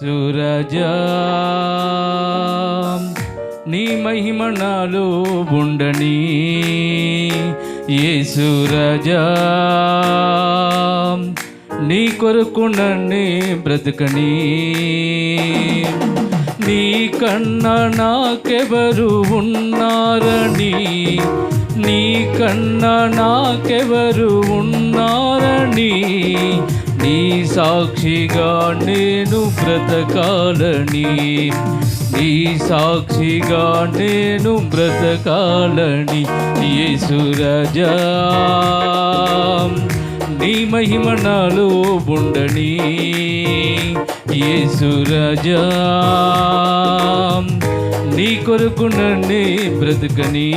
సురజా. నీ మహిమ నాలో ఉండని యేసురజా నీ కొరకు నన్నే బ్రతకని. నీ కన్నా నాకెవరు ఉన్నారని. నీ కన్నా నాకెవరు ఉన్నారని. నీ సాక్షిగా నేను బ్రతకాలని. నీ సాక్షిగా నేను బ్రతకాలని. యేసురజా నీ మహిమ నాలో ఉండని. యేసురజా నీ కొరకు నన్నే బ్రతకని.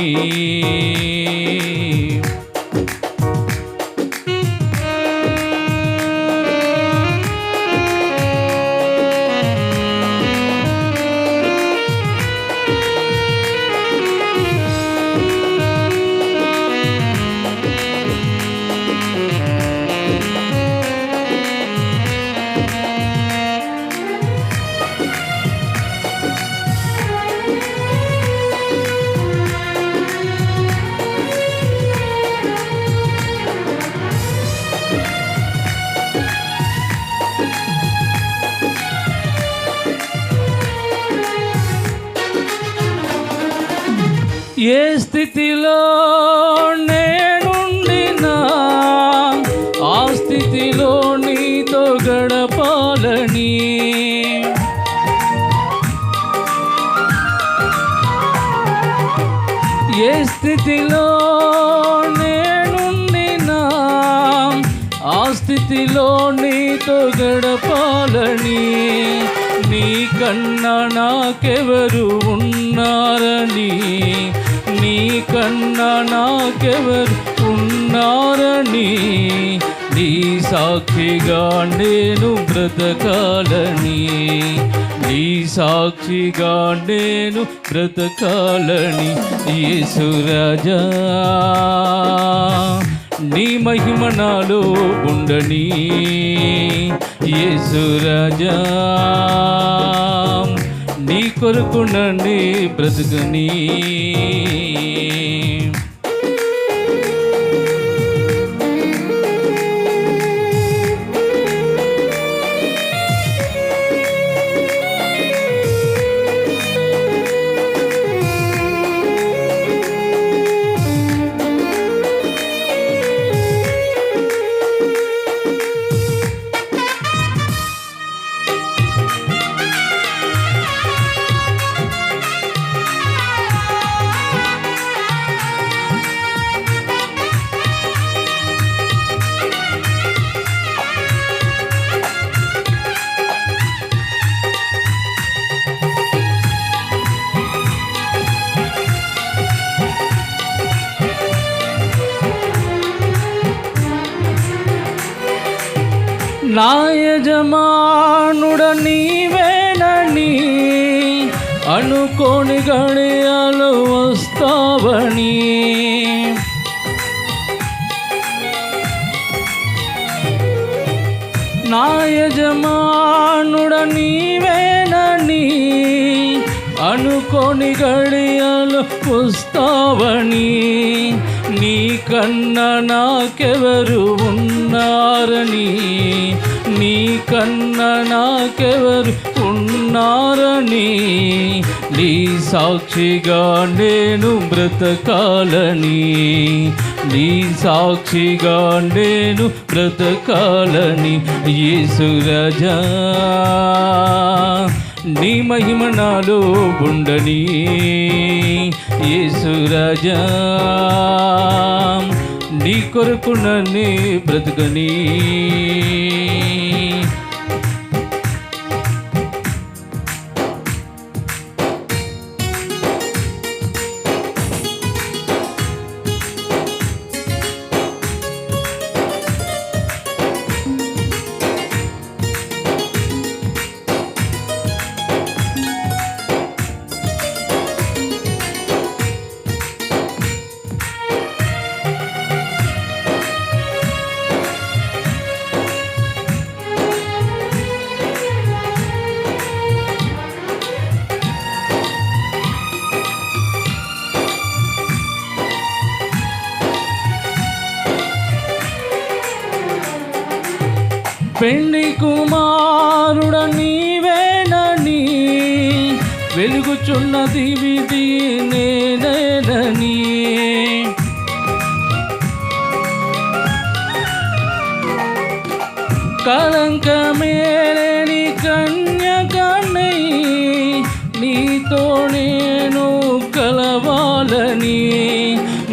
ఏ స్థితిలో నేనుండినా ఆ స్థితిలో నీతో గడపాలని. ఏ స్థితిలో నేనుండినా ఆ స్థితిలో నీతో గడపాలని. నీకన్నా నాకెవరు ఉన్నారని నీ కన్నా నాకెవరు ఉన్నారని నీ సాక్షిగా నేను బ్రతకాలని నీ సాక్షిగా నేను బ్రతకాలని యేసురాజా నీ మహిమ నాలో ఉండని యేసురాజా నీ కొరకు నన్ను బ్రతుకని. నా యజమానుడ నీవేనని అనుకోని గడియాలు వస్తావని నా యజమానుడ నీవేనని అనుకోని గడియాలు వస్తావని నీ కన్నా నాకెవరు ఉన్నారని నీ కన్నా నాకెవరు ఉన్నారని నీ సాక్షిగా నేను బ్రతకాలని నీ సాక్షిగా నేను బ్రతకాలని యేసురజా. నీ మహిమ నాలో ఉండని యేసురాజా నీ కొరకు నన్నే బ్రతుకని. పెండి కుమారుడ నీవేనని వెలుగుచున్నది విధి నేనేనని. కళంకమేలేని కన్యకన్నై నీతో నేను కలవాలని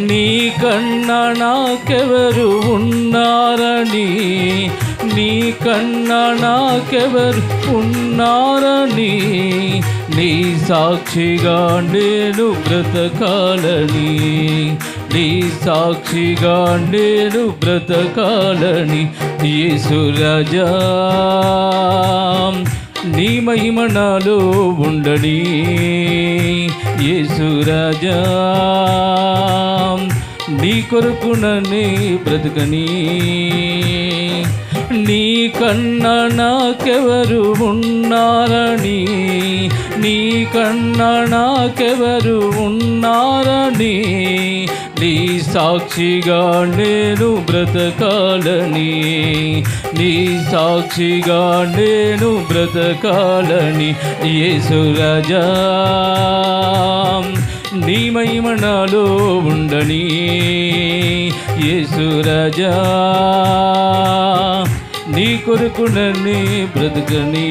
నీ కన్న నాకెవరు ఉన్నారని. నీ కన్నా నాకెవరు ఉన్నారని నీ సాక్షిగా నేను బ్రతకాలని నీ సాక్షిగా నేను బ్రతకాలని యేసురాజా నీ మహిమ నాలో ఉండని యేసురాజా నీ కొరకు నన్నే బ్రతకని నీ కన్న నాకెవరు ఉన్నారని నీ కన్న నాకెవరు ఉన్నారని నీ సాక్షిగా నేను బ్రతకాలని నీ సాక్షిగా నేను బ్రతకాలని యేసురాజా నీ మహిమ నాలో ఉండని యేసురాజా నీ కొరకు నన్ను బ్రతకని.